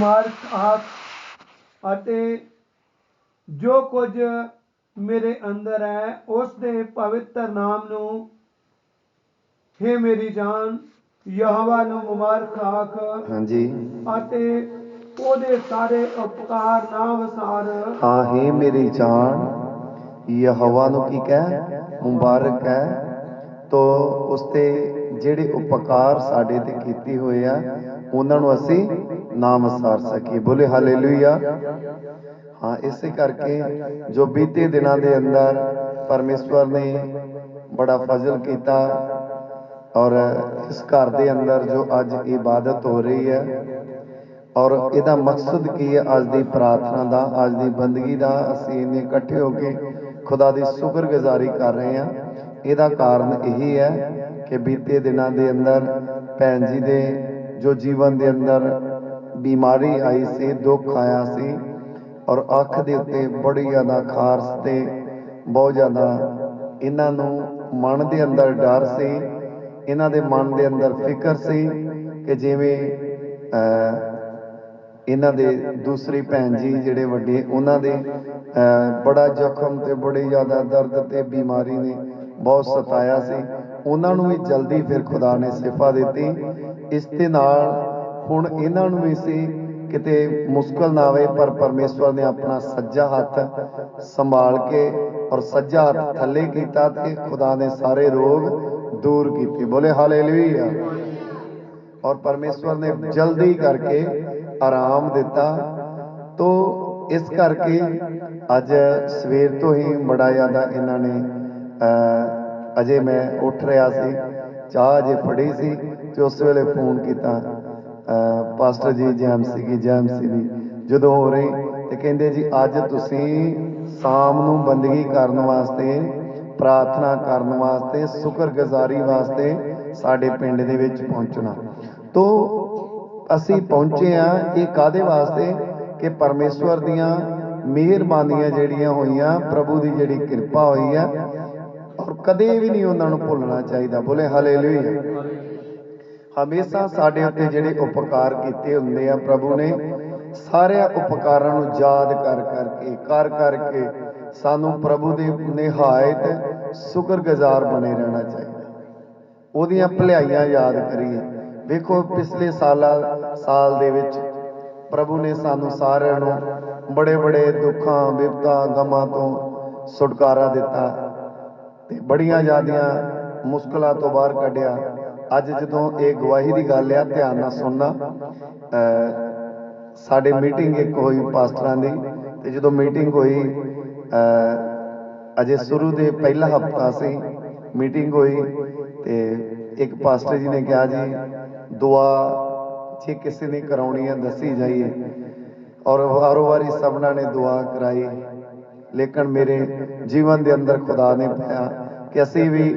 Mark ਆਪ ਅਤੇ ਜੋ ਕੁਝ ਮੇਰੇ ਅੰਦਰ ਹੈ ਉਸ ਦੇ ਪਵਿੱਤਰ ਨਾਮ ਨੂੰ ਹੈ ਮੇਰੀ ਜਾਨ ਯਹਵਾ ਨੂੰ ਮੁਬਾਰਕ ਆਖ ਹਾਂਜੀ। ਅਤੇ ਉਹਦੇ ਸਾਰੇ ਉਪਕਾਰ ਨਾ ਵਸਾਰ ਹਾਂ ਹੈ ਮੇਰੀ ਜਾਨ ਯਹਵਾ ਨੂੰ ਕੀ ਕਹਿ? ਮੁਬਾਰਕ ਹੈ। ਤੋ ਉਸ ਤੇ ਜਿਹੜੇ ਉਪਕਾਰ ਸਾਡੇ ਤੇ ਕੀਤੇ ਹੋਏ ਆ ਉਹਨਾਂ ਨੂੰ ਅਸੀਂ ਨਾਮ ਸਾਰ ਸਕੀਏ ਬੋਲੇ ਹਾਲੇਲੂਇਆ। ਹਾਂ, ਇਸੇ ਕਰਕੇ ਜੋ ਬੀਤੇ ਦਿਨਾਂ ਦੇ ਅੰਦਰ ਪਰਮੇਸ਼ਵਰ ਨੇ ਬੜਾ ਫਜ਼ਲ ਕੀਤਾ ਔਰ ਇਸ ਘਰ ਦੇ ਅੰਦਰ ਜੋ ਅੱਜ ਇਬਾਦਤ ਹੋ ਰਹੀ ਹੈ ਔਰ ਇਹਦਾ ਮਕਸਦ ਕੀ ਹੈ? ਅੱਜ ਦੀ ਪ੍ਰਾਰਥਨਾ ਦਾ, ਅੱਜ ਦੀ ਬੰਦਗੀ ਦਾ ਅਸੀਂ ਇੰਨੇ ਇਕੱਠੇ ਹੋ ਕੇ ਖੁਦਾ ਦੀ ਸ਼ੁਕਰਗੁਜ਼ਾਰੀ ਕਰ ਰਹੇ ਹਾਂ। ਇਹਦਾ ਕਾਰਨ ਇਹੀ ਹੈ ਕਿ ਬੀਤੇ ਦਿਨਾਂ ਦੇ ਅੰਦਰ ਭੈਣ ਜੀ ਦੇ ਜੋ ਜੀਵਨ ਦੇ ਅੰਦਰ ਬਿਮਾਰੀ ਆਈ ਸੀ, ਦੁੱਖ ਆਇਆ ਸੀ ਔਰ ਅੱਖ ਦੇ ਉੱਤੇ ਬੜੀ ਜ਼ਿਆਦਾ ਖਾਰਸ ਤੇ ਬਹੁਤ ਜ਼ਿਆਦਾ ਇਹਨਾਂ ਨੂੰ ਮਨ ਦੇ ਅੰਦਰ ਡਰ ਸੀ, ਇਹਨਾਂ ਦੇ ਮਨ ਦੇ ਅੰਦਰ ਫਿਕਰ ਸੀ ਕਿ ਜਿਵੇਂ ਇਹਨਾਂ ਦੇ ਦੂਸਰੀ ਭੈਣ ਜੀ ਜਿਹੜੇ ਵੱਡੇ ਉਹਨਾਂ ਦੇ ਬੜਾ ਜ਼ਖਮ ਤੇ ਬੜੀ ਜ਼ਿਆਦਾ ਦਰਦ ਤੇ ਬਿਮਾਰੀ ਨੇ ਬਹੁਤ ਸਤਾਇਆ ਸੀ, ਉਹਨਾਂ ਨੂੰ ਵੀ ਜਲਦੀ ਫਿਰ ਖੁਦਾ ਨੇ ਸਿਫਾ ਦਿੱਤੀ, ਇਸ ਦੇ ਨਾਲ ਹੁਣ ਇਹਨਾਂ ਨੂੰ ਵੀ ਸੀ ਕਿਤੇ ਮੁਸ਼ਕਲ ਨਾ ਆਵੇ ਪਰ ਪਰਮੇਸ਼ਵਰ ਨੇ ਆਪਣਾ ਸੱਜਾ ਹੱਥ ਸੰਭਾਲ ਕੇ ਔਰ ਸੱਜਾ ਹੱਥ ਥੱਲੇ ਕੀਤਾ ਤੇ ਖੁਦਾ ਨੇ ਸਾਰੇ ਰੋਗ ਦੂਰ ਕੀਤੇ। ਬੋਲੇ ਹਾਲੇਲੂਇਆ। ਔਰ ਪਰਮੇਸ਼ਵਰ ਨੇ ਜਲਦੀ ਕਰਕੇ ਆਰਾਮ ਦਿੱਤਾ। ਤੋ ਇਸ ਕਰਕੇ ਅੱਜ ਸਵੇਰ ਤੋਂ ਹੀ ਬੜਾ ਜ਼ਿਆਦਾ ਇਹਨਾਂ ਨੇ ਅਹ, ਅਜੇ ਮੈਂ ਉੱਠ ਰਿਹਾ ਸੀ ਚਾਹ ਅਜੇ ਫੜੀ ਸੀ ਤੇ ਉਸ ਵੇਲੇ ਫੋਨ ਕੀਤਾ। ਪਾਸਟਰ ਜੀ, ਜੈਮ ਸੀਗੀ ਜੈਮ ਸੀਗੀ ਜਦੋਂ ਹੋ ਰਹੀ, ਤੇ ਕਹਿੰਦੇ ਜੀ, ਅੱਜ ਤੁਸੀਂ ਸ਼ਾਮ ਨੂੰ ਬੰਦਗੀ ਕਰਨ ਵਾਸਤੇ, ਪ੍ਰਾਰਥਨਾ ਕਰਨ ਵਾਸਤੇ, ਸ਼ੁਕਰਗੁਜ਼ਾਰੀ ਵਾਸਤੇ ਸਾਡੇ ਪਿੰਡ ਦੇ ਵਿੱਚ ਪਹੁੰਚਣਾ। ਤੋ ਅਸੀਂ ਪਹੁੰਚੇ ਆ ਇਹ ਕਾਦੇ ਵਾਸਤੇ? ਕਿ ਪਰਮੇਸ਼ਵਰ ਦੀਆਂ ਮਿਹਰਬਾਨੀਆਂ ਜਿਹੜੀਆਂ ਹੋਈਆਂ, ਪ੍ਰਭੂ ਦੀ ਜਿਹੜੀ ਕਿਰਪਾ ਹੋਈ ਆ ਔਰ ਕਦੇ ਵੀ ਨਹੀਂ ਉਹਨਾਂ ਨੂੰ ਭੁੱਲਣਾ ਚਾਹੀਦਾ। ਬੋਲੇ ਹਾਲੇਲੂਇਆ ਹਮੇਸ਼ਾ ਸਾਡੇ ਉੱਤੇ ਜਿਹੜੇ ਉਪਕਾਰ ਕੀਤੇ ਹੁੰਦੇ ਆ ਪ੍ਰਭੂ ਨੇ ਸਾਰਿਆਂ ਉਪਕਾਰਾਂ ਨੂੰ ਯਾਦ ਕਰ ਕਰਕੇ ਕਰ ਕਰਕੇ ਸਾਨੂੰ ਪ੍ਰਭੂ ਦੇ ਨਿਹਾਇਤ ਸ਼ੁਕਰਗੁਜ਼ਾਰ ਬਣੇ ਰਹਿਣਾ ਚਾਹੀਦਾ। ਉਹਦੀਆਂ ਭਲਾਈਆਂ ਯਾਦ ਕਰੀਏ। ਵੇਖੋ ਪਿਛਲੇ ਸਾਲਾਂ ਸਾਲ ਦੇ ਵਿੱਚ ਪ੍ਰਭੂ ਨੇ ਸਾਨੂੰ ਸਾਰਿਆਂ ਨੂੰ ਬੜੇ ਬੜੇ ਦੁੱਖਾਂ ਵਿਪਤਾ ਗਮਾਂ ਤੋਂ ਛੁਟਕਾਰਾ ਦਿੱਤਾ ਤੇ ਬੜੀਆਂ ਜ਼ਿਆਦੀਆਂ ਮੁਸ਼ਕਲਾਂ ਤੋਂ ਬਾਹਰ ਕੱਢਿਆ। ਅੱਜ ਜਦੋਂ ਇਹ ਗਵਾਹੀ ਦੀ ਗੱਲ ਆ, ਧਿਆਨ ਨਾਲ ਸੁਣਨਾ। ਅਹ ਸਾਡੇ ਮੀਟਿੰਗ ਇੱਕ ਹੋਈ ਪਾਸਟਰਾਂ ਦੀ ਤੇ ਜਦੋਂ ਮੀਟਿੰਗ ਹੋਈ ਅਜੇ ਸ਼ੁਰੂ ਦੇ ਪਹਿਲਾ ਹਫਤਾ ਸੀ, ਮੀਟਿੰਗ ਹੋਈ ਤੇ ਇੱਕ ਪਾਸਟਰ ਜੀ ਨੇ ਕਿਹਾ ਜੀ, ਦੁਆ ਜੇ ਕਿਸੇ ਨੇ ਕਰਾਉਣੀ ਹੈ ਦੱਸੀ ਜਾਈਏ। ਔਰ ਵਾਰੋ ਵਾਰੀ ਸਭਨਾਂ ਨੇ ਦੁਆ ਕਰਾਈ, ਲੇਕਿਨ ਮੇਰੇ ਜੀਵਨ ਦੇ ਅੰਦਰ ਖੁਦਾ ਨੇ ਪਾਇਆ ਕਿ ਅਸੀਂ ਵੀ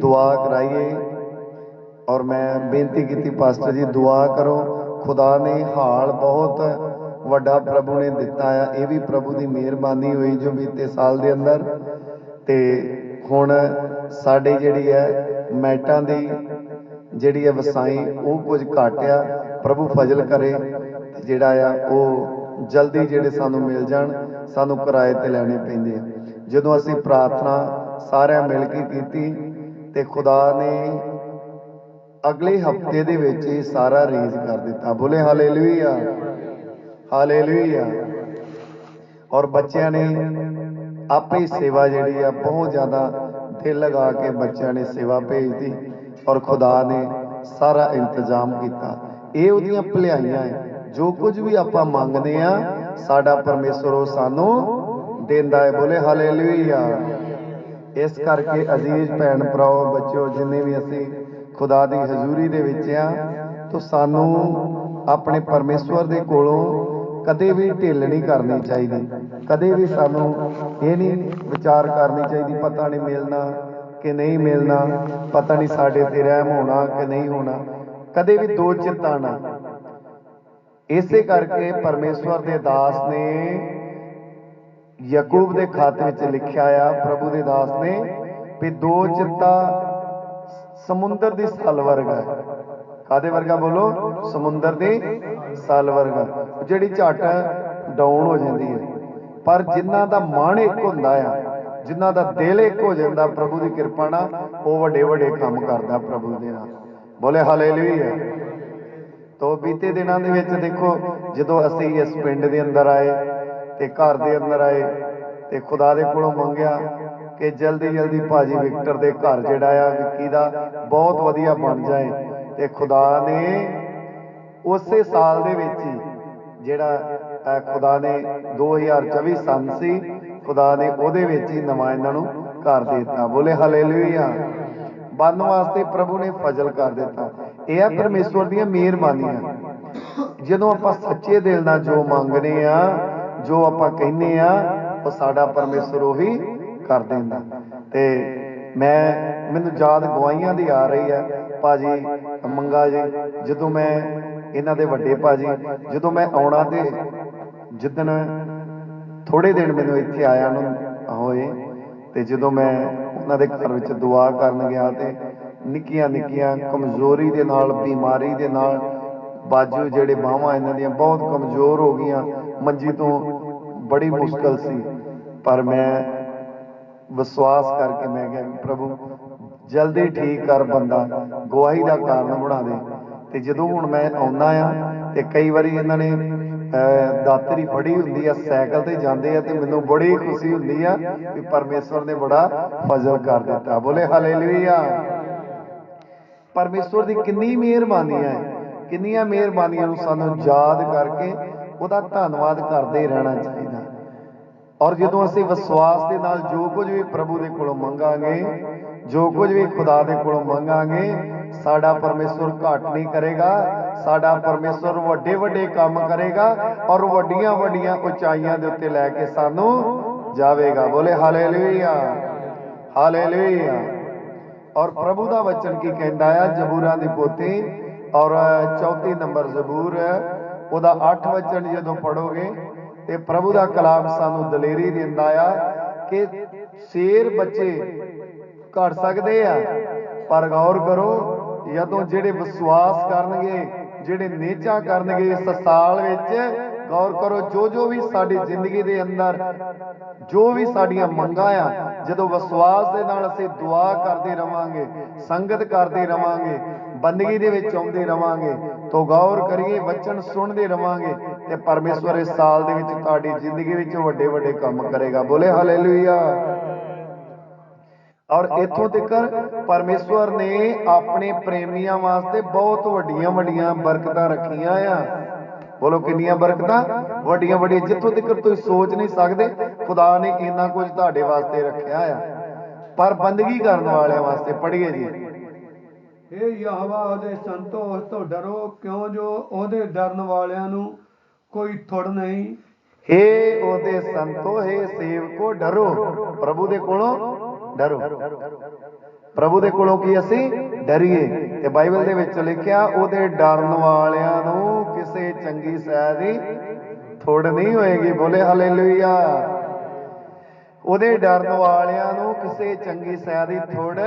ਦੁਆ ਕਰਾਈਏ ਔਰ ਮੈਂ ਬੇਨਤੀ ਕੀਤੀ, ਪਾਸਟਰ ਜੀ, ਦੁਆ ਕਰੋ, ਖੁਦਾ ਨੇ ਹਾਲ ਬਹੁਤ ਵੱਡਾ ਪ੍ਰਭੂ ਨੇ ਦਿੱਤਾ ਆ, ਇਹ ਵੀ ਪ੍ਰਭੂ ਦੀ ਮਿਹਰਬਾਨੀ ਹੋਈ ਜੋ ਬੀਤੇ ਸਾਲ ਦੇ ਅੰਦਰ। ਤੇ ਹੁਣ ਸਾਡੇ ਜਿਹੜੀ ਹੈ, ਮੈਟਾਂ ਦੀ ਜਿਹੜੀ ਹੈ ਵਸਾਈ, ਉਹ ਕੁਝ ਘਟਿਆ, ਪ੍ਰਭੂ ਫਜ਼ਲ ਕਰੇ ਜਿਹੜਾ ਆ, ਉਹ ਜਲਦੀ ਜਿਹੜੇ ਸਾਨੂੰ ਮਿਲ ਜਾਣ, ਸਾਨੂੰ ਕਿਰਾਏ ਤੇ ਲੈਣੇ ਪੈਂਦੇ ਆ। ਜਦੋਂ ਅਸੀਂ ਪ੍ਰਾਰਥਨਾ ਸਾਰਿਆਂ ਮਿਲ ਕੇ ਕੀਤੀ, ਤੇ ਖੁਦਾ ਨੇ ਅਗਲੇ ਹਫ਼ਤੇ ਦੇ ਵਿੱਚ ਇਹ ਸਾਰਾ ਰੀਜ਼ ਕਰ ਦਿੱਤਾ। ਬੋਲੇ ਹਾਲੇਲੂਇਆ ਹਾਲੇਲੂਇਆ। ਔਰ ਬੱਚਿਆਂ ਨੇ ਆਪੇ ਸੇਵਾ ਜਿਹੜੀ ਆ, ਬਹੁਤ ਜ਼ਿਆਦਾ ਦਿਲ ਲਗਾ ਕੇ ਬੱਚਿਆਂ ਨੇ ਸੇਵਾ ਭੇਜਦੀ ਔਰ ਖੁਦਾ ਨੇ ਸਾਰਾ ਇੰਤਜ਼ਾਮ ਕੀਤਾ। ਇਹ ਉਹਦੀਆਂ ਭਲਾਈਆਂ ਹੈ ਜੋ ਕੁਝ ਵੀ ਆਪਾਂ ਮੰਗਦੇ ਆ, ਸਾਡਾ ਪਰਮੇਸ਼ਰ ਉਹ ਸਾਨੂੰ ਦਿੰਦਾ ਹੈ ਬੋਲੇ ਹਾਲੇਲੂਇਆ। ਇਸ ਕਰਕੇ ਅਜ਼ੀਜ਼ ਭੈਣ ਭਰਾਓ, ਬੱਚਿਓ, ਜਿੰਨੇ ਵੀ ਅਸੀਂ ਖੁਦਾ ਦੀ ਹਜ਼ੂਰੀ ਦੇ ਵਿੱਚ ਆ, ਤਾਂ ਸਾਨੂੰ ਆਪਣੇ ਪਰਮੇਸ਼ਵਰ ਦੇ ਕੋਲੋਂ ਕਦੇ ਵੀ ਢਿੱਲ ਨਹੀਂ ਕਰਨੀ ਚਾਹੀਦੀ। ਕਦੇ ਵੀ ਸਾਨੂੰ ਇਹ ਨਹੀਂ ਵਿਚਾਰ ਕਰਨੀ ਚਾਹੀਦੀ, ਪਤਾ ਨਹੀਂ ਮਿਲਣਾ ਕਿ ਨਹੀਂ ਮਿਲਣਾ, ਪਤਾ ਨਹੀਂ ਸਾਡੇ ਤੇ ਰਹਿਮ ਹੋਣਾ ਕਿ ਨਹੀਂ ਹੋਣਾ। ਕਦੇ ਵੀ ਦੋ ਚਿੰਤਾ ਨਾ। ਇਸੇ ਕਰਕੇ ਪਰਮੇਸ਼ਵਰ ਦੇ ਦਾਸ ਨੇ ਯਾਕੂਬ ਦੇ ਖਾਤੇ ਵਿੱਚ ਲਿਖਿਆ ਆ, ਪ੍ਰਭੂ ਦੇ ਦਾਸ ਨੇ ਵੀ ਦੋ ਚਿੱਤਾ ਸਮੁੰਦਰ ਦੀ ਸਲ ਵਰਗਾ ਹੈ। ਕਾਦੇ ਵਰਗਾ ਬੋਲੋ? ਸਮੁੰਦਰ ਦੀ ਸਲ ਵਰਗਾ। ਜਿਹੜੀ ਝਟ ਡਾਊਨ ਹੋ ਜਾਂਦੀ ਹੈ। ਪਰ ਜਿਨ੍ਹਾਂ ਦਾ ਮਨ ਇੱਕ ਹੁੰਦਾ ਆ ਜਿਨ੍ਹਾਂ ਦਾ ਦਿਲ ਇੱਕ ਹੋ ਜਾਂਦਾ ਪ੍ਰਭੂ ਦੀ ਕਿਰਪਾ ਨਾਲ, ਉਹ ਵੱਡੇ ਵੱਡੇ ਕੰਮ ਕਰਦਾ ਪ੍ਰਭੂ ਦੇ ਨਾਲ। ਬੋਲੇ ਹਾਲੇਲੂਇਆ ਤੋ ਬੀਤੇ ਦਿਨਾਂ ਦੇ ਵਿੱਚ ਦੇਖੋ, ਜਦੋਂ ਅਸੀਂ ਇਸ ਪਿੰਡ ਦੇ ਅੰਦਰ ਆਏ ਤੇ ਘਰ ਦੇ ਅੰਦਰ ਆਏ ਤੇ ਖੁਦਾ ਦੇ ਕੋਲੋਂ ਮੰਗਿਆ ਕਿ ਜਲਦੀ ਜਲਦੀ ਭਾਜੀ ਵਿਕਟਰ ਦੇ ਘਰ ਜਿਹੜਾ ਆ ਵਿੱਕੀ ਦਾ ਬਹੁਤ ਵਧੀਆ ਬਣ ਜਾਏ। ਤੇ ਖੁਦਾ ਨੇ ਉਸੇ ਸਾਲ ਦੇ ਵਿੱਚ ਹੀ ਜਿਹੜਾ ਖੁਦਾ ਨੇ 2024 ਸੰਨ ਸੀ, ਖੁਦਾ ਨੇ ਉਹਦੇ ਵਿੱਚ ਹੀ ਨਵਾਂ ਇਹਨਾਂ ਨੂੰ ਘਰ ਦੇ ਦਿੱਤਾ। ਬੋਲੇ ਹਾਲੇਲੂਇਆ। ਬੰਨ ਵਾਸਤੇ ਪ੍ਰਭੂ ਨੇ ਫਜ਼ਲ ਕਰ ਦਿੱਤਾ। ਇਹ ਆ ਪਰਮੇਸ਼ਵਰ ਦੀਆਂ ਮਿਹਰਬਾਨੀਆਂ। ਜਦੋਂ ਆਪਾਂ ਸੱਚੇ ਦਿਲ ਨਾਲ ਜੋ ਮੰਗਨੇ ਆ, ਜੋ ਆਪਾਂ ਕਹਿੰਨੇ ਆ, ਉਹ ਸਾਡਾ ਪਰਮੇਸ਼ਵਰ ਉਹੀ ਕਰ ਦਿੰਦਾ। ਤੇ ਮੈਂ, ਮੈਨੂੰ ਯਾਦ ਗਵਾਈਆਂ ਦੀ ਆ ਰਹੀ ਆ ਭਾਜੀ, ਮੰਗਾ ਜੀ, ਜਦੋਂ ਮੈਂ ਇਹਨਾਂ ਦੇ ਵੱਡੇ ਭਾਜੀ, ਜਦੋਂ ਮੈਂ ਆਉਣਾ ਤੇ ਜਿੱਦਣ ਥੋੜੇ ਦਿਨ ਮੈਨੂੰ ਇੱਥੇ ਆਇਆ ਨੂੰ ਹੋਏ, ਤੇ ਜਦੋਂ ਮੈਂ ਉਹਨਾਂ ਦੇ ਘਰ ਵਿੱਚ ਦੁਆ ਕਰਨ ਗਿਆ ਤੇ ਨਿੱਕੀਆਂ ਨਿੱਕੀਆਂ ਕਮਜ਼ੋਰੀ ਦੇ ਨਾਲ, ਬਿਮਾਰੀ ਦੇ ਨਾਲ ਬਾਜੂ ਜਿਹੜੇ ਬਾਹਾਂ ਇਹਨਾਂ ਦੀਆਂ ਬਹੁਤ ਕਮਜ਼ੋਰ ਹੋ ਗਈਆਂ। ਮੰਜੀ ਤੋਂ ਬੜੀ ਮੁਸ਼ਕਲ ਸੀ। ਪਰ ਮੈਂ ਵਿਸ਼ਵਾਸ ਕਰਕੇ ਮੈਂ ਕਿਹਾ ਵੀ ਪ੍ਰਭੂ ਜਲਦੀ ਠੀਕ ਕਰ ਬੰਦਾ ਗਵਾਹੀ ਦਾ ਕਾਰਨ ਬਣਾ ਦੇ। ਤੇ ਜਦੋਂ ਹੁਣ ਮੈਂ ਆਉਂਦਾ ਆ ਤੇ ਕਈ ਵਾਰੀ ਇਹਨਾਂ ਨੇ ਅਹ, ਦਾਤਰੀ ਫੜੀ ਹੁੰਦੀ ਆ ਸਾਈਕਲ ਤੇ ਜਾਂਦੇ ਆ ਤੇ ਮੈਨੂੰ ਬੜੀ ਖੁਸ਼ੀ ਹੁੰਦੀ ਆ ਕਿ ਪਰਮੇਸ਼ਵਰ ਨੇ ਬੜਾ ਫਜ਼ਲ ਕਰ ਦਿੱਤਾ। ਬੋਲੇ ਹਾਲੇਲੂਇਆ। ਪਰਮੇਸ਼ਵਰ ਦੀ ਕਿੰਨੀ ਮਿਹਰਬਾਨੀ ਹੈ ਕਿੰਨੀਆਂ ਮਿਹਰਬਾਨੀਆਂ ਨੂੰ ਸਾਨੂੰ ਯਾਦ ਕਰਕੇ ਉਹਦਾ ਧੰਨਵਾਦ ਕਰਦੇ ਰਹਿਣਾ ਚਾਹੀਦਾ। ਔਰ ਜਦੋਂ ਅਸੀਂ ਵਿਸ਼ਵਾਸ ਦੇ ਨਾਲ ਜੋ ਕੁਝ ਵੀ ਪ੍ਰਭੂ ਦੇ ਕੋਲੋਂ ਮੰਗਾਂਗੇ, ਜੋ ਕੁਝ ਵੀ ਖੁਦਾ ਦੇ ਕੋਲੋਂ ਮੰਗਾਂਗੇ, ਸਾਡਾ ਪਰਮੇਸ਼ਵਰ ਘਾਟ ਨਹੀਂ ਕਰੇਗਾ, ਸਾਡਾ ਪਰਮੇਸ਼ਵਰ ਵੱਡੇ ਵੱਡੇ ਕੰਮ ਕਰੇਗਾ ਔਰ ਵੱਡੀਆਂ ਵੱਡੀਆਂ ਉਚਾਈਆਂ ਦੇ ਉੱਤੇ ਲੈ ਕੇ ਸਾਨੂੰ ਜਾਵੇਗਾ। ਬੋਲੇ ਹਾਲੇਲੂਇਆ ਹਾਲੇਲੂਇਆ। ਔਰ ਪ੍ਰਭੂ ਦਾ ਵਚਨ ਕੀ ਕਹਿੰਦਾ ਆ? ਜ਼ਬੂਰਾਂ ਦੀ ਪੋਥੀ ਔਰ ਚੌਥੀ ਨੰਬਰ ਜ਼ਬੂਰ, ਉਹਦਾ 8 ਵਚਨ ਜਦੋਂ ਪੜੋਗੇ ਤੇ ਪ੍ਰਭੂ ਦਾ ਕਲਾਮ ਸਾਨੂੰ ਦਲੇਰੀ ਦਿੰਦਾ ਆ ਕਿ ਸ਼ੇਰ ਬੱਚੇ ਘੜ ਸਕਦੇ ਆ, ਪਰ ਗੌਰ ਕਰੋ, ਜਦੋਂ ਜਿਹੜੇ ਵਿਸ਼ਵਾਸ ਕਰਨਗੇ, ਜਿਹੜੇ ਨੇਚਾ ਕਰਨਗੇ ਇਸ ਸਾਲ ਵਿੱਚ, ਗੌਰ ਕਰੋ ਜੋ ਜੋ ਵੀ ਸਾਡੀ ਜ਼ਿੰਦਗੀ ਦੇ ਅੰਦਰ, ਜੋ ਵੀ ਸਾਡੀਆਂ ਮੰਗਾਂ ਆ, ਜਦੋਂ ਵਿਸ਼ਵਾਸ ਦੇ ਨਾਲ ਅਸੀਂ ਦੁਆ ਕਰਦੇ ਰਵਾਂਗੇ, ਸੰਗਤ ਕਰਦੇ ਰਵਾਂਗੇ, ਬੰਦਗੀ ਦੇ ਵਿੱਚ ਆਉਂਦੇ ਰਵਾਂਗੇ, ਤੋਂ ਗੌਰ ਕਰੀਏ, ਵਚਨ ਸੁਣਦੇ ਰਵਾਂਗੇ ਤੇ ਪਰਮੇਸ਼ਵਰ ਇਸ ਸਾਲ ਦੇ ਵਿੱਚ ਤੁਹਾਡੀ ਜ਼ਿੰਦਗੀ ਵਿੱਚ ਵੱਡੇ ਵੱਡੇ ਕੰਮ ਕਰੇਗਾ। ਬੋਲੇ ਹਾਲੇਲੂਇਆ। ਔਰ ਇੱਥੋਂ ਤੱਕ ਪਰਮੇਸ਼ਵਰ ਨੇ ਆਪਣੇ ਪ੍ਰੇਮੀਆਂ ਵਾਸਤੇ ਬਹੁਤ ਵੱਡੀਆਂ ਵੱਡੀਆਂ ਬਰਕਤਾਂ ਰੱਖੀਆਂ ਆ। ਬੋਲੋ ਕਿੰਨੀਆਂ ਬਰਕਤਾਂ? ਵੱਡੀਆਂ ਵੱਡੀਆਂ। ਜਿੱਥੋਂ ਤੱਕ ਤੁਸੀਂ ਸੋਚ ਨਹੀਂ ਸਕਦੇ, ਖੁਦਾ ਨੇ ਇੰਨਾ ਕੁਝ ਤੁਹਾਡੇ ਵਾਸਤੇ ਰੱਖਿਆ ਆ। ਪਰ ਬੰਦਗੀ ਕਰਨ ਵਾਲਿਆਂ ਵਾਸਤੇ ਪੜ੍ਹੀਏ ਜੀ। ਇਹ ਯਹਵਾ ਉਹਦੇ ਸੰਤੋਖ ਤੋਂ ਡਰੋ ਕਿਉਂ ਜੋ ਉਹਦੇ ਡਰਨ ਵਾਲਿਆਂ ਨੂੰ ਕੋਈ ਥੁੜ ਨਹੀਂ। ਹੇ ਉਹਦੇ ਸੰਤੋ, ਹੇ ਸੇਵਕੋ, ਡਰੋ। ਪ੍ਰਭੂ ਦੇ ਕੋਲੋਂ ਡਰੋ। ਪ੍ਰਭੂ ਦੇ ਕੋਲੋਂ ਕੀ ਅਸੀਂ ਡਰੀਏ? ਤੇ ਬਾਈਬਲ ਦੇ ਵਿੱਚ ਲਿਖਿਆ, ਉਹਦੇ ਡਰਨ ਵਾਲਿਆਂ ਨੂੰ ਕਿਸੇ ਚੰਗੀ ਸਹਿ ਦੀ ਥੋੜ ਨਹੀਂ ਹੋਏਗੀ। ਬੋਲੇ ਹਾਲੇਲੂਇਆ ਉਹਦੇ ਡਰਨ ਵਾਲਿਆਂ ਨੂੰ ਕਿਸੇ ਚੰਗੀ ਸਹਿ ਦੀ ਥੋੜ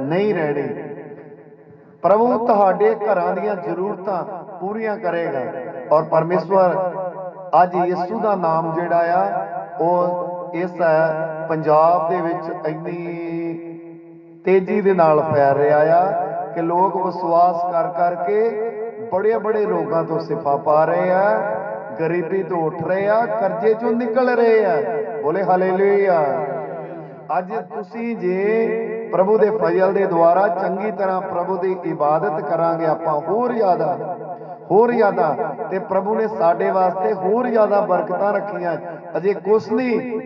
ਨਹੀਂ ਰਹਿਣੀ। ਪ੍ਰਭੂ ਤੁਹਾਡੇ ਘਰਾਂ ਦੀਆਂ ਜ਼ਰੂਰਤਾਂ ਪੂਰੀਆਂ ਕਰੇਗਾ। ਔਰ ਪਰਮੇਸ਼ਵਰ, ਅੱਜ ਯਿਸੂ ਦਾ ਨਾਮ ਜਿਹੜਾ ਆ, ਉਹ ਇਸ ਪੰਜਾਬ ਦੇ ਵਿੱਚ ਇੰਨੀ ਤੇਜ਼ੀ ਦੇ ਨਾਲ ਫੈਲ ਰਿਹਾ ਆ ਕਿ ਲੋਕ ਵਿਸ਼ਵਾਸ ਕਰ ਕਰਕੇ ਬੜੇ ਬੜੇ ਰੋਗਾਂ ਤੋਂ ਸ਼ਿਫਾ ਪਾ ਰਹੇ ਆ, ਗਰੀਬੀ ਤੋਂ ਉੱਠ ਰਹੇ ਆ, ਕਰਜ਼ੇ ਚੋਂ ਨਿਕਲ ਰਹੇ ਆ। ਬੋਲੇ ਹਾਲੇਲੂਇਆ। ਅੱਜ ਤੁਸੀਂ ਜੇ ਪ੍ਰਭੂ ਦੇ ਫਜ਼ਲ ਦੇ ਦੁਆਰਾ ਚੰਗੀ ਤਰ੍ਹਾਂ ਪ੍ਰਭੂ ਦੀ ਇਬਾਦਤ ਕਰਾਂਗੇ, ਆਪਾਂ ਹੋਰ ਜ਼ਿਆਦਾ ਹੋਰ ਜ਼ਿਆਦਾ ਤੇ ਪ੍ਰਭੂ ਨੇ ਸਾਡੇ ਵਾਸਤੇ ਹੋਰ ਜ਼ਿਆਦਾ ਬਰਕਤਾਂ ਰੱਖੀਆਂ। ਅਜੇ ਕੁਛ ਨਹੀਂ,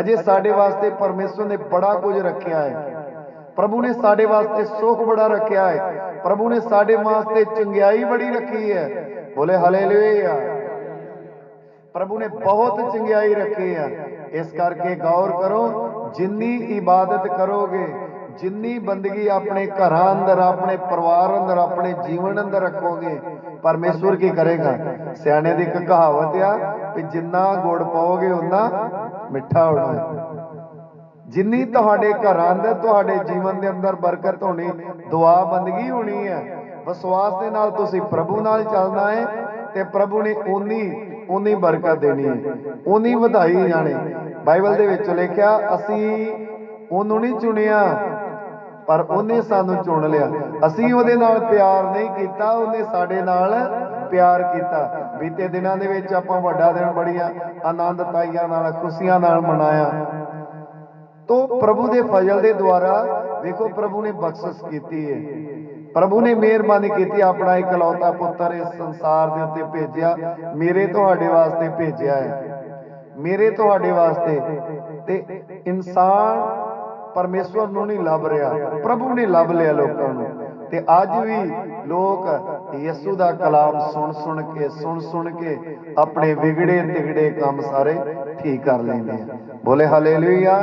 ਅਜੇ ਸਾਡੇ ਵਾਸਤੇ ਪਰਮੇਸ਼ਵਰ ਨੇ ਬੜਾ ਕੁਝ ਰੱਖਿਆ ਹੈ। ਪ੍ਰਭੂ ਨੇ ਸਾਡੇ ਵਾਸਤੇ ਸੁੱਖ ਬੜਾ ਰੱਖਿਆ ਹੈ। ਪ੍ਰਭੂ ਨੇ ਸਾਡੇ ਵਾਸਤੇ ਚੰਗਿਆਈ ਬੜੀ ਰੱਖੀ ਹੈ। ਬੋਲੇ ਹਾਲੇਲੂਇਆ। ਪ੍ਰਭੂ ਨੇ ਬਹੁਤ ਚੰਗਿਆਈ ਰੱਖੀ ਹੈ। ਇਸ ਕਰਕੇ ਗੌਰ ਕਰੋ, ਜਿੰਨੀ ਇਬਾਦਤ ਕਰੋਗੇ ਜਿੰਨੀ ਬੰਦਗੀ ਆਪਣੇ ਘਰਾਂ ਅੰਦਰ, ਆਪਣੇ ਪਰਿਵਾਰ ਅੰਦਰ, ਆਪਣੇ ਜੀਵਨ ਅੰਦਰ ਰੱਖੋਗੇ, ਪਰਮੇਸ਼ਵਰ ਕੀ ਕਰੇਗਾ? ਸਿਆਣੇ ਦੀ ਇੱਕ ਕਹਾਵਤ ਆ ਕਿ ਜਿੰਨਾ ਗੁੜ ਪਾਓਗੇ ਉਨਾ ਮਿੱਠਾ ਹੋਣਾ। ਜਿੰਨੀ ਤੁਹਾਡੇ ਘਰਾਂ ਅੰਦਰ, ਤੁਹਾਡੇ ਜੀਵਨ ਦੇ ਅੰਦਰ ਬਰਕਤ ਹੋਣੀ, ਦੁਆ ਬੰਦਗੀ ਹੋਣੀ ਹੈ ਵਿਸ਼ਵਾਸ ਦੇ ਨਾਲ ਤੁਸੀਂ ਪ੍ਰਭੂ ਨਾਲ ਚੱਲਣਾ ਹੈ ਤੇ ਪ੍ਰਭੂ ਨੇ ਓਨੀ ਓਨੀ ਬਰਕਤ ਦੇਣੀ ਹੈ ਓਨੀ ਵਧਾਈ ਜਾਣੀ। ਬਾਈਬਲ ਦੇ ਵਿੱਚ ਲਿਖਿਆ, ਅਸੀਂ ਉਹਨੂੰ ਨਹੀਂ ਚੁਣਿਆ ਪਰ ਉਹਨੇ ਸਾਨੂੰ ਚੁਣ ਲਿਆ। ਅਸੀਂ ਉਹਦੇ ਨਾਲ ਪਿਆਰ ਨਹੀਂ ਕੀਤਾ, ਉਹਨੇ ਸਾਡੇ ਨਾਲ ਪਿਆਰ ਕੀਤਾ। ਬੀਤੇ ਦਿਨਾਂ ਦੇ ਵਿੱਚ ਆਪਾਂ ਵੱਡਾ ਦਿਨ ਬੜੀਆਂ ਆਨੰਦਤਾਈਆਂ ਨਾਲ, ਖੁਸ਼ੀਆਂ ਨਾਲ ਮਨਾਇਆ। ਤੋ ਪ੍ਰਭੂ ਦੇ ਫਜ਼ਲ ਦੇ ਦੁਆਰਾ ਵੇਖੋ ਪ੍ਰਭੂ ਨੇ ਬਖਸ਼ਿਸ਼ ਕੀਤੀ ਹੈ ਪ੍ਰਭੂ ਨੇ ਮਿਹਰਬਾਨੀ ਕੀਤੀ, ਆਪਣਾ ਇਕਲੌਤਾ ਪੁੱਤਰ ਇਸ ਸੰਸਾਰ ਦੇ ਉੱਤੇ ਭੇਜਿਆ, ਮੇਰੇ ਤੁਹਾਡੇ ਵਾਸਤੇ ਭੇਜਿਆ ਹੈ ਮੇਰੇ ਤੁਹਾਡੇ ਵਾਸਤੇ ਤੇ ਇਨਸਾਨ ਪਰਮੇਸ਼ਵਰ ਨੂੰ ਨਹੀਂ ਲੱਭ ਰਿਹਾ, ਪ੍ਰਭੂ ਨੇ ਲੱਭ ਲਿਆ ਲੋਕਾਂ ਨੂੰ। ਤੇ ਅੱਜ ਵੀ ਲੋਕ ਯਿਸੂ ਦਾ ਕਲਾਮ ਸੁਣ ਸੁਣ ਕੇ, ਸੁਣ ਸੁਣ ਕੇ ਆਪਣੇ ਵਿਗੜੇ ਤਿਗੜੇ ਕੰਮ ਸਾਰੇ ਠੀਕ ਕਰ ਲੈਂਦੇ ਆ। ਬੋਲੇ ਹਾਲੇਲੂਇਆ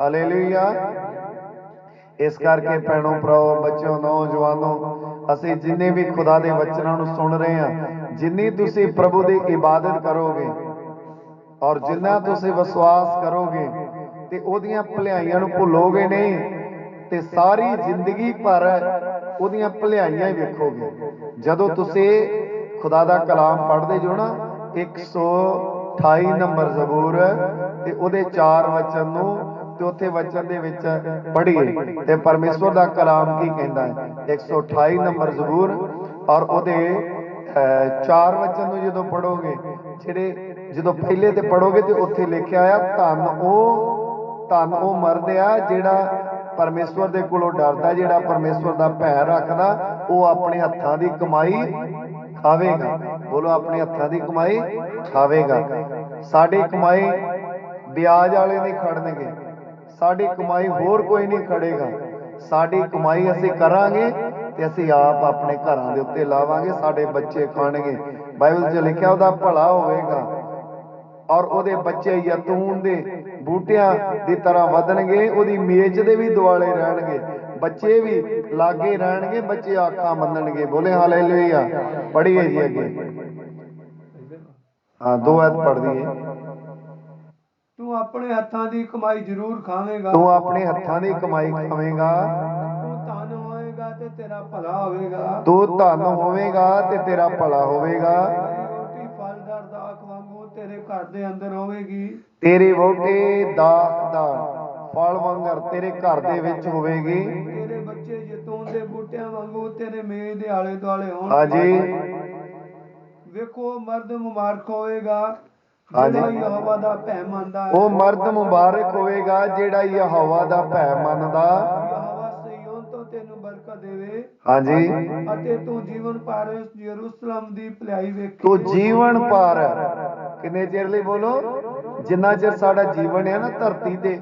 ਹਾਲੇਲੂਇਆ। ਇਸ ਕਰਕੇ ਭੈਣੋ, ਭਰਾਓ, ਬੱਚਿਓ, ਨੌਜਵਾਨੋ, ਅਸੀਂ ਜਿੰਨੇ ਵੀ ਖੁਦਾ ਦੇ ਵਚਨਾਂ ਨੂੰ ਸੁਣ ਰਹੇ ਹਾਂ, ਜਿੰਨੀ ਤੁਸੀਂ ਪ੍ਰਭੂ ਦੀ ਇਬਾਦਤ ਕਰੋਗੇ ਔਰ ਜਿੰਨਾ ਤੁਸੀਂ ਵਿਸ਼ਵਾਸ ਕਰੋਗੇ ਤੇ ਉਹਦੀਆਂ ਭਲਾਈਆਂ ਨੂੰ ਭੁੱਲੋਗੇ ਨਹੀਂ ਤੇ ਸਾਰੀ ਜ਼ਿੰਦਗੀ ਭਰ ਉਹਦੀਆਂ ਭਲਾਈਆਂ ਹੀ ਵੇਖੋਗੇ। ਜਦੋਂ ਤੁਸੀਂ ਖੁਦਾ ਦਾ ਕਲਾਮ ਪੜ੍ਹਦੇ ਜੋ ਨਾ 128 ਨੰਬਰ ਜ਼ਬੂਰ ਤੇ ਉਹਦੇ ਚਾਰ ਵਚਨ ਨੂੰ ਤੇ ਉੱਥੇ ਵਚਨ ਦੇ ਵਿੱਚ ਪੜ੍ਹੀਏ ਤੇ ਪਰਮੇਸ਼ਵਰ ਦਾ ਕਲਾਮ ਕੀ ਕਹਿੰਦਾ ਹੈ? 128 ਨੰਬਰ ਜ਼ਬੂਰ ਔਰ ਉਹਦੇ ਅਹ, ਚਾਰ ਵਚਨ ਨੂੰ ਜਦੋਂ ਪੜੋਗੇ ਜਿਹੜੇ ਜਦੋਂ ਪਹਿਲੇ ਤੇ ਪੜੋਗੇ ਤੇ ਉੱਥੇ ਲਿਖਿਆ ਆ ਧੰਨ ਉਹ ਧੰਨ ਉਹ ਮਰਦ ਆ ਜਿਹੜਾ ਪਰਮੇਸ਼ਵਰ ਦੇ ਕੋਲੋਂ ਡਰਦਾ, ਜਿਹੜਾ ਪਰਮੇਸ਼ਵਰ ਦਾ ਭੈ ਰੱਖਦਾ, ਉਹ ਆਪਣੇ ਹੱਥਾਂ ਦੀ ਕਮਾਈ ਖਾਵੇਗਾ। ਬੋਲੋ, ਆਪਣੇ ਹੱਥਾਂ ਦੀ ਕਮਾਈ ਖਾਵੇਗਾ। ਸਾਡੀ ਕਮਾਈ ਵਿਆਜ ਵਾਲੇ ਨਹੀਂ ਖੜਨਗੇ। ਸਾਡੀ ਕਮਾਈ ਹੋਰ ਕੋਈ ਨਹੀਂ ਖੜੇਗਾ। ਸਾਡੀ ਕਮਾਈ ਅਸੀਂ ਕਰਾਂਗੇ ਤੇ ਅਸੀਂ ਆਪ ਆਪਣੇ ਘਰਾਂ ਦੇ ਉੱਤੇ ਲਾਵਾਂਗੇ, ਸਾਡੇ ਬੱਚੇ ਖਾਣਗੇ। ਬਾਈਬਲ 'ਚ ਲਿਖਿਆ, ਉਹਦਾ ਭਲਾ ਹੋਵੇਗਾ। ਔਰ ਉਹਦੇ ਬੱਚੇ ਯਤੂਨ ਦੇ ਬੂਟਿਆਂ ਦੀ ਤਰ੍ਹਾਂ ਵਧਣਗੇ ਉਹਦੀ ਮੇਜ਼ ਦੇ ਵੀ ਦੁਆਲੇ ਰਹਿਣਗੇ ਬੱਚੇ ਵੀ ਲਾਗੇ ਰਹਿਣਗੇ ਬੱਚੇ ਆਖਾਂ ਮੰਨਣਗੇ। ਬੋਲੇ ਹਾਲੇਲੂਇਆ। ਪੜ੍ਹੀਏ ਜੀ ਅੱਗੇ। ਹਾਂ ਦੋ ਐਤ ਪੜ੍ਹ ਦਈਏ। ਤੂੰ ਆਪਣੇ ਹੱਥਾਂ ਦੀ ਕਮਾਈ ਜ਼ਰੂਰ ਖਾਵੇਂਗਾ। ਤੂੰ ਆਪਣੇ ਹੱਥਾਂ ਦੀ ਕਮਾਈ ਖਾਵੇਂਗਾ। ਤੂੰ ਧਨ ਹੋਏਗਾ ਤੇ ਤੇਰਾ ਭਲਾ ਹੋਵੇਗਾ। ਤੂੰ ਧਨ ਹੋਵੇਗਾ ਤੇ ਤੇਰਾ ਭਲਾ ਹੋਵੇਗਾ। ਤੇਰੇ ਘਰ ਦੇ ਅੰਦਰ ਹੋਵੇਗੀ। ਤੇਰੀ ਵੋਟੀ ਦਾਖ ਦਾ ਫਲ ਵਾਂਗਰ ਤੇਰੇ ਘਰ ਦੇ ਵਿੱਚ ਹੋਵੇਗੀ। ਤੇਰੇ ਬੱਚੇ ਜੈਤੂਨ ਦੇ ਬੂਟਿਆਂ ਵਾਂਗੂ ਤੇਰੇ ਮੇਜ਼ ਦੇ ਆਲੇ ਦੁਆਲੇ ਹੋਣ। ਹਾਂਜੀ। ਵੇਖੋ ਮਰਦ ਮੁਬਾਰਕ ਹੋਵੇਗਾ। ਹਾਂਜੀ। ਯਹੋਵਾ ਦਾ ਭੈ ਮੰਨਦਾ ਉਹ ਮਰਦ ਮੁਬਾਰਕ ਹੋਵੇਗਾ ਜਿਹੜਾ ਯਹੋਵਾ ਦਾ ਭੈ ਮੰਨਦਾ। ਯਹੋਵਾ ਸਯੋਨ ਤੋਂ ਤੈਨੂੰ ਬਰਕਤ ਦੇਵੇ। ਹਾਂਜੀ। ਅਤੇ ਤੂੰ ਜੀਵਨ ਭਰ ਯਰੂਸ਼ਲਮ ਦੀ ਭਲਾਈ ਵੇਖੀ। ਤੂੰ ਜੀਵਨ ਭਰ ਕਿੰਨੇ ਚਿਰ ਲਈ ਬੋਲੋ? ਜਿੰਨਾ ਚਿਰ ਸਾਡਾ ਜੀਵਨ ਹੈ ਨਾ ਧਰਤੀ ਤੇ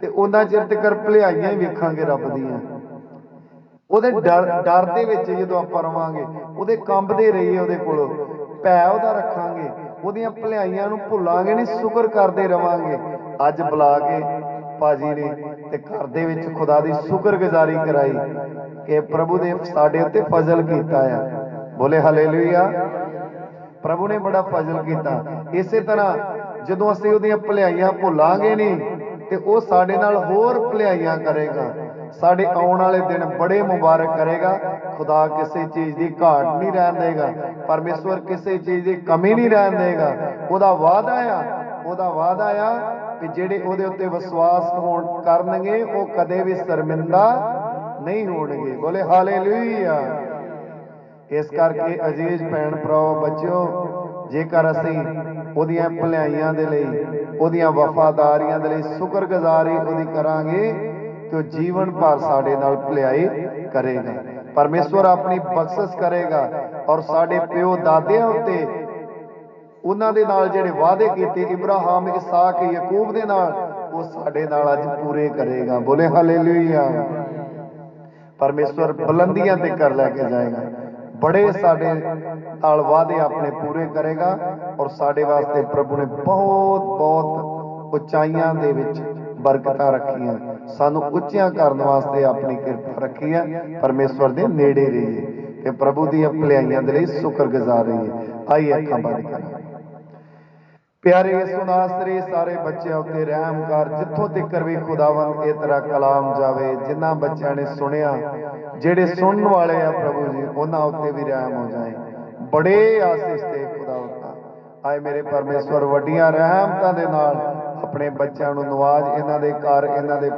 ਤੇ ਉਹਨਾਂ ਚਿਰ ਤੱਕ ਭਲਾਈਆਂ ਹੀ ਵੇਖਾਂਗੇ ਰੱਬ ਦੀਆਂ। ਉਹਦੇ ਡਰ ਦੇ ਵਿੱਚ ਜਦੋਂ ਆਪਾਂ ਰਵਾਂਗੇ, ਉਹਦੇ ਕੰਬਦੇ ਰਹੀਏ ਉਹਦੇ ਕੋਲੋਂ ਭੈ ਉਹਦਾ ਰੱਖਾਂਗੇ, ਉਹਦੀਆਂ ਭਲਾਈਆਂ ਨੂੰ ਭੁੱਲਾਂਗੇ ਨਹੀਂ, ਸ਼ੁਕਰ ਕਰਦੇ ਰਵਾਂਗੇ। ਅੱਜ ਬੁਲਾ ਕੇ ਪਾਜੀ ਨੇ ਤੇ ਘਰ ਦੇ ਵਿੱਚ ਖੁਦਾ ਦੀ ਸ਼ੁਕਰਗੁਜ਼ਾਰੀ ਕਰਾਈ ਕਿ ਪ੍ਰਭੂ ਦੇ ਸਾਡੇ ਉੱਤੇ ਫਜ਼ਲ ਕੀਤਾ ਆ। ਬੋਲੇ ਹਾਲੇਲੂਇਆ ਪ੍ਰਭੂ ਨੇ ਬੜਾ ਫਜ਼ਲ ਕੀਤਾ। ਇਸੇ ਤਰ੍ਹਾਂ ਜਦੋਂ ਅਸੀਂ ਉਹਦੀਆਂ ਭਲਾਈਆਂ ਭੁੱਲਾਂਗੇ ਨਹੀਂ ਤੇ ਉਹ ਸਾਡੇ ਨਾਲ ਹੋਰ ਭਲਾਈਆਂ ਕਰੇਗਾ। ਸਾਡੇ ਆਉਣ ਵਾਲੇ ਦਿਨ ਬੜੇ ਮੁਬਾਰਕ ਕਰੇਗਾ। ਖੁਦਾ ਕਿਸੇ ਚੀਜ਼ ਦੀ ਘਾਟ ਨਹੀਂ ਰਹਿਣ ਦੇਗਾ। ਪਰਮੇਸ਼ਵਰ ਕਿਸੇ ਚੀਜ਼ ਦੀ ਕਮੀ ਨਹੀਂ ਰਹਿਣ ਦੇਗਾ। ਉਹਦਾ ਵਾਅਦਾ ਆ, ਉਹਦਾ ਵਾਅਦਾ ਆ ਕਿ ਜਿਹੜੇ ਉਹਦੇ ਉੱਤੇ ਵਿਸ਼ਵਾਸ ਹੋਣ ਕਰਨਗੇ, ਉਹ ਕਦੇ ਵੀ ਸ਼ਰਮਿੰਦਾ ਨਹੀਂ ਹੋਣਗੇ। ਬੋਲੇ, ਹਾਲੇਲੂਇਆ। ਇਸ ਕਰਕੇ ਅਜੀਜ਼ ਭੈਣ ਭਰਾਓ, ਬੱਚਿਓ, ਜੇਕਰ ਅਸੀਂ ਉਹਦੀਆਂ ਭਲਾਈਆਂ ਦੇ ਲਈ, ਉਹਦੀਆਂ ਵਫਾਦਾਰੀਆਂ ਦੇ ਲਈ ਸ਼ੁਕਰਗੁਜ਼ਾਰੀ ਉਹਦੀ ਕਰਾਂਗੇ, ਤੇ ਉਹ ਜੀਵਨ ਭਰ ਸਾਡੇ ਨਾਲ ਭਲਾਈ ਕਰੇਗਾ। ਪਰਮੇਸ਼ਵਰ ਆਪਣੀ ਬਖਸ਼ਿਸ਼ ਕਰੇਗਾ ਔਰ ਸਾਡੇ ਪਿਓ ਦਾਦਿਆਂ ਉੱਤੇ ਉਹਨਾਂ ਦੇ ਨਾਲ ਜਿਹੜੇ ਵਾਅਦੇ ਕੀਤੇ, ਇਬਰਾਹਿਮ, ਇਸਾਕ, ਯਾਕੂਬ ਦੇ ਨਾਲ, ਉਹ ਸਾਡੇ ਨਾਲ ਅੱਜ ਪੂਰੇ ਕਰੇਗਾ। ਬੋਲੇ ਹਾਲੇਲੂਇਆ ਪਰਮੇਸ਼ਵਰ ਬੁਲੰਦੀਆਂ ਤੇ ਕਰ ਲੈ ਕੇ ਜਾਏਗਾ। ਬੜੇ ਸਾਡੇ ਨਾਲ ਵਾਅਦੇ ਆਪਣੇ ਪੂਰੇ ਕਰੇਗਾ ਔਰ ਸਾਡੇ ਵਾਸਤੇ ਪ੍ਰਭੂ ਨੇ ਬਹੁਤ ਬਹੁਤ ਉਚਾਈਆਂ ਦੇ ਵਿੱਚ ਬਰਕਤਾਂ ਰੱਖੀਆਂ। ਸਾਨੂੰ ਉੱਚੀਆਂ ਕਰਨ ਵਾਸਤੇ ਆਪਣੀ ਕਿਰਪਾ ਰੱਖੀ ਹੈ। ਪਰਮੇਸ਼ਵਰ ਦੇ ਨੇੜੇ ਰਹੀਏ ਤੇ ਪ੍ਰਭੂ ਦੀਆਂ ਭਲਾਈਆਂ ਦੇ ਲਈ ਸ਼ੁਕਰਗੁਜ਼ਾਰ ਰਹੀਏ। ਆਈ ਅੱਖਾਂ ਬੰਦ ਕਰਾਂਗੇ। ਪਿਆਰੇ ਯਿਸੂ ਨਾਸਰੀ ਸਾਰੇ ਬੱਚਿਆਂ ਉੱਤੇ ਰਹਿਮ ਕਰ, ਜਿੱਥੋਂ ਤੱਕ ਵੀ ਖੁਦਾਵੰਦ ਇਹ ਤੇਰਾ ਕਲਾਮ ਜਾਵੇ, ਜਿਨ੍ਹਾਂ ਬੱਚਿਆਂ ਨੇ ਸੁਣਿਆ, ਜਿਹੜੇ ਸੁਣਨ ਵਾਲੇ ਆ ਪ੍ਰਭੂ ਜੀ, ਉਹਨਾਂ ਉੱਤੇ ਵੀ ਰਹਿਮ ਹੋ ਜਾਏ। ਬੜੇ ਆਸੀਸ ਤੇ ਖੁਦਾਵੰਦਾ ਆਏ ਮੇਰੇ ਪਰਮੇਸ਼ਵਰ, ਵੱਡੀਆਂ ਰਹਿਮਤਾਂ ਦੇ ਨਾਲ ਆਪਣੇ ਬੱਚਿਆਂ ਨੂੰ ਨਵਾਜ, ਇਹਨਾਂ ਦੇ ਘਰ, ਇਹਨਾਂ ਦੇ